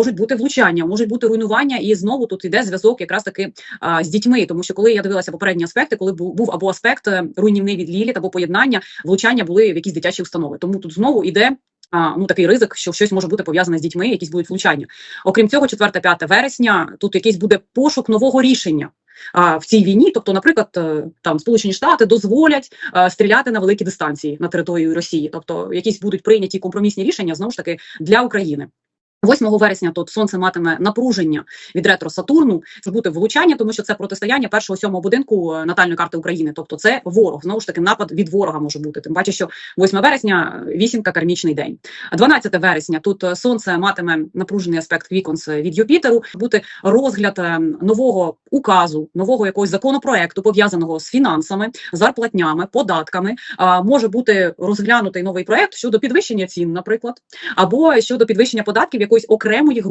Можуть бути влучання, можуть бути руйнування, і знову тут іде зв'язок якраз таки а, з дітьми. Тому що коли я дивилася попередні аспекти, коли був, був або аспект е, руйнівний від Ліліт, або поєднання, влучання були в якісь дитячі установи. Тому тут знову іде. А, ну такий ризик, що щось може бути пов'язане з дітьми, якісь будуть влучання. Окрім цього, 4-5 вересня тут якийсь буде пошук нового рішення. А в цій війні, тобто, наприклад, е, там Сполучені Штати дозволять е, стріляти на великі дистанції на територію Росії, тобто якісь будуть прийняті компромісні рішення знову ж таки для України. 8 вересня тут сонце матиме напруження від ретро Сатурну. Це буде влучання, тому що це протистояння першого сьомого будинку е, натальної карти України. Тобто, це ворог. Знову ж таки, напад від ворога може бути. Тим паче, що 8 вересня вісімка кармічний день. 12 вересня тут е, сонце матиме напружений аспект квіконс від Юпітеру. Бути розгляд е, нового указу, нового якогось законопроекту пов'язаного з фінансами, зарплатнями, податками. Може бути розглянутий новий проект щодо підвищення цін, наприклад, або щодо підвищення податків якоїсь окремої групи.